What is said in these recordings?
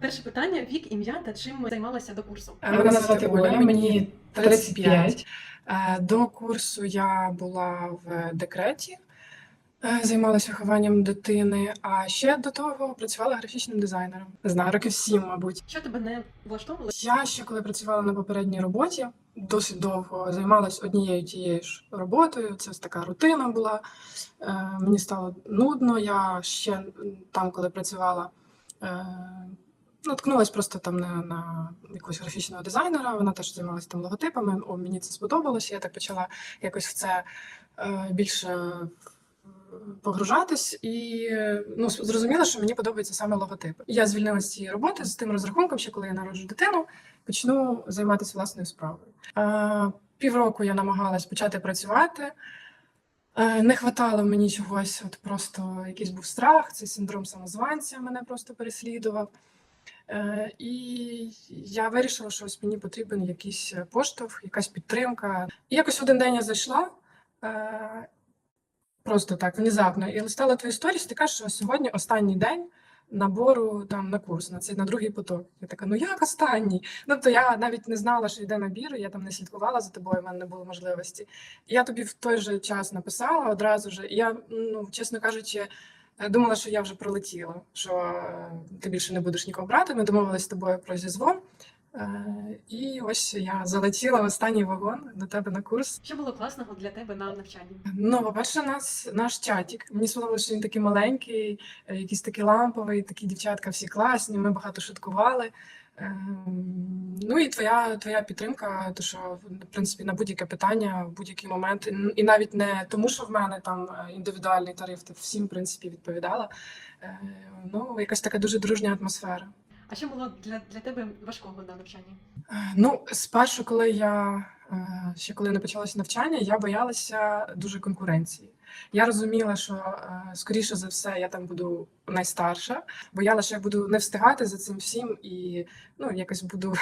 Перше питання: вік, ім'я та чим займалася до курсу. Е, Мене звати Оля, мені 35. Е, До курсу я була в декреті, е, займалася вихованням дитини, а ще до того працювала графічним дизайнером. Не знаю, років сім, мабуть. Що тебе не влаштовувало? Я ще коли працювала на попередній роботі, досить довго займалась однією тією ж роботою. Це ось така рутина була. Мені стало нудно. Я ще там, коли працювала, наткнулась просто там на, на якогось графічного дизайнера. Вона теж займалася там логотипами. О, мені це сподобалося. Я так почала якось в це е, більше погружатись і ну, зрозуміла, що мені подобаються саме логотипи. Я звільнилася з цієї роботи з тим розрахунком, що коли я народжу дитину, почну займатися власною справою. Е, Півроку я намагалась почати працювати. Е, Не хватало мені чогось, от просто якийсь був страх, цей синдром самозванця мене просто переслідував. Е, І я вирішила, що ось мені потрібен якийсь поштовх, якась підтримка. І якось один день я зайшла. е, Просто так, внезапно. І листала твою сторіс, ти кажеш, що сьогодні останній день набору там на курс, на цей на другий поток. Я така, ну як останній? Ну то я навіть не знала, що йде набір, я там не слідкувала за тобою, в мене не було можливості. Я тобі в той же час написала одразу ж. Я, ну чесно кажучи, е, думала, що я вже пролетіла, що е, ти більше не будеш нікого брати. Ми домовилися з тобою про зізвон. Е, І ось я залетіла в останній вагон до тебе на курс. Що було класного для тебе на навчанні? Ну, по-перше, нас наш чатік. Мені сподобалося, що він такий маленький, е, якийсь такий ламповий, такі дівчатка всі класні. Ми багато шуткували. Ем, Ну і твоя твоя підтримка, то що в принципі на будь-яке питання, в будь-який момент, і навіть не тому, що в мене там е, індивідуальний тариф, ти всім в принципі відповідала. Е, Ну, якась така дуже дружня атмосфера. А що було для, для тебе важкого на навчанні? Ну, спершу, коли я е, ще коли не почалося навчання, я боялася дуже конкуренції. Я розуміла, що е, скоріше за все я там буду найстарша. Боялася, що я буду не встигати за цим всім і ну якось буду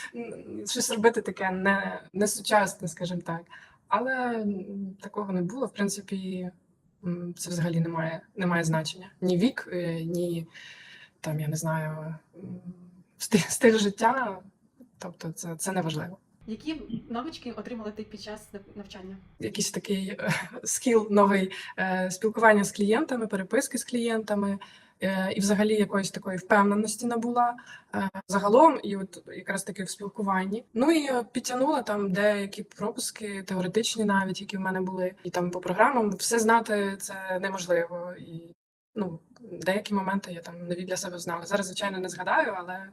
щось робити таке не, не сучасне, скажімо так. Але такого не було. В принципі, це взагалі не має, не має значення. Ні вік, е, ні там, я не знаю, стиль, стиль життя. Тобто це, це не важливо. Які навички отримала ти під час навчання? Якийсь такий е, скіл новий е, спілкування з клієнтами, переписки з клієнтами, е, і взагалі якоїсь такої впевненості набула загалом, і от якраз таки в спілкуванні. Ну і підтягнула там деякі пропуски, теоретичні навіть, які в мене були, і там по програмам все знати це неможливо. І ну, деякі моменти я там нові для себе знала. Зараз, звичайно, не згадаю, але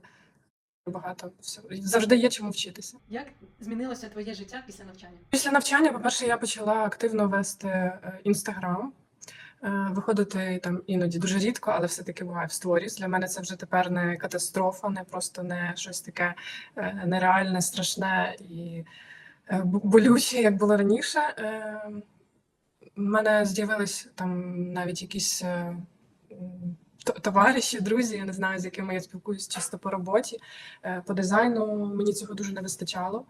багато всього. Завжди є чому вчитися. Як змінилося твоє життя після навчання? Після навчання, по-перше, я почала активно вести інстаграм, виходити там іноді дуже рідко, але все-таки буває в сторіс. Для мене це вже тепер не катастрофа, не просто не щось таке е, нереальне, страшне і е, болюче, як було раніше. Е, У мене з'явились там навіть якісь. Товариші, друзі, я не знаю, з якими я спілкуюсь чисто по роботі, е, по дизайну. Мені цього дуже не вистачало.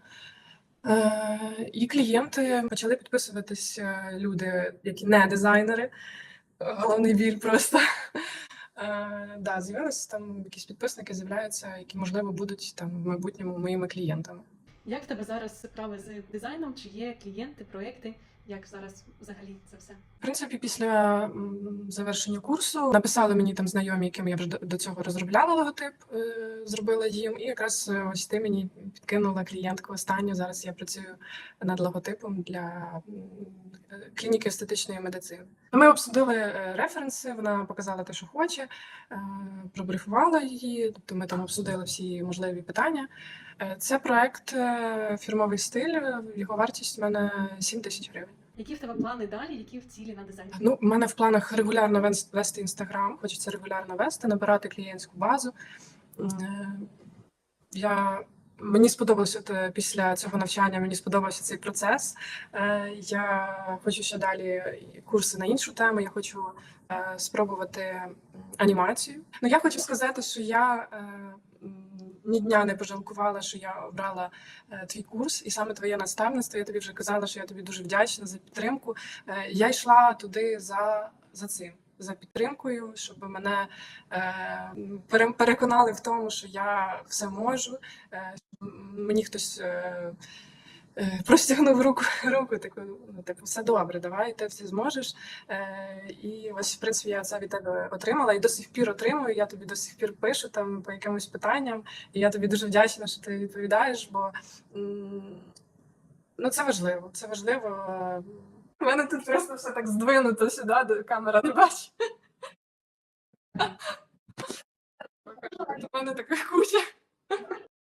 Е, І клієнти почали підписуватись е, люди, які не дизайнери. Головний біль просто. Да, з'явилися там якісь підписники, з'являються, які, можливо, будуть там в майбутньому моїми клієнтами. Як тебе зараз справи з дизайном? Чи є клієнти, проекти? Як зараз взагалі це все? В принципі, після завершення курсу написали мені там знайомі, яким я вже до- цього розробляла логотип, е, зробила їм. І якраз е, ось ти мені підкинула клієнтку останню. Зараз я працюю над логотипом для клініки естетичної медицини. Ми обсудили е, референси, вона показала те, що хоче, е, пробрифувала її. Тобто ми там обсудили всі можливі питання. Е, Це проект фірмовий стиль. Його вартість в мене 7 тисяч гривень. Які в тебе плани далі? Які в цілі на дизайн? Ну, в мене в планах регулярно вести інстаграм, хочеться регулярно вести, набирати клієнтську базу. Я, мені сподобалося е, після цього навчання, мені сподобався цей процес. Е, Я хочу ще далі курси на іншу тему. Я хочу е, спробувати анімацію. Ну, я хочу сказати, що я ні дня не пожалкувала, що я обрала твій курс, і саме твоє наставництво. Я тобі вже казала, що я тобі дуже вдячна за підтримку. Я йшла туди за, за цим. За підтримкою, щоб мене е, переконали в тому, що я все можу. Е, щоб мені хтось е, е, простягнув руку, руку таку, ну, типу, все добре, давай, ти все зможеш. Е, і ось, в принципі, я це від тебе отримала і до сих пір отримую. Я тобі до сих пір пишу там по якимось питанням, і я тобі дуже вдячна, що ти відповідаєш, бо ну, це важливо. Це важливо. У мене тут просто все так здвинуто сюди, до камера не бачить. У мене така куча.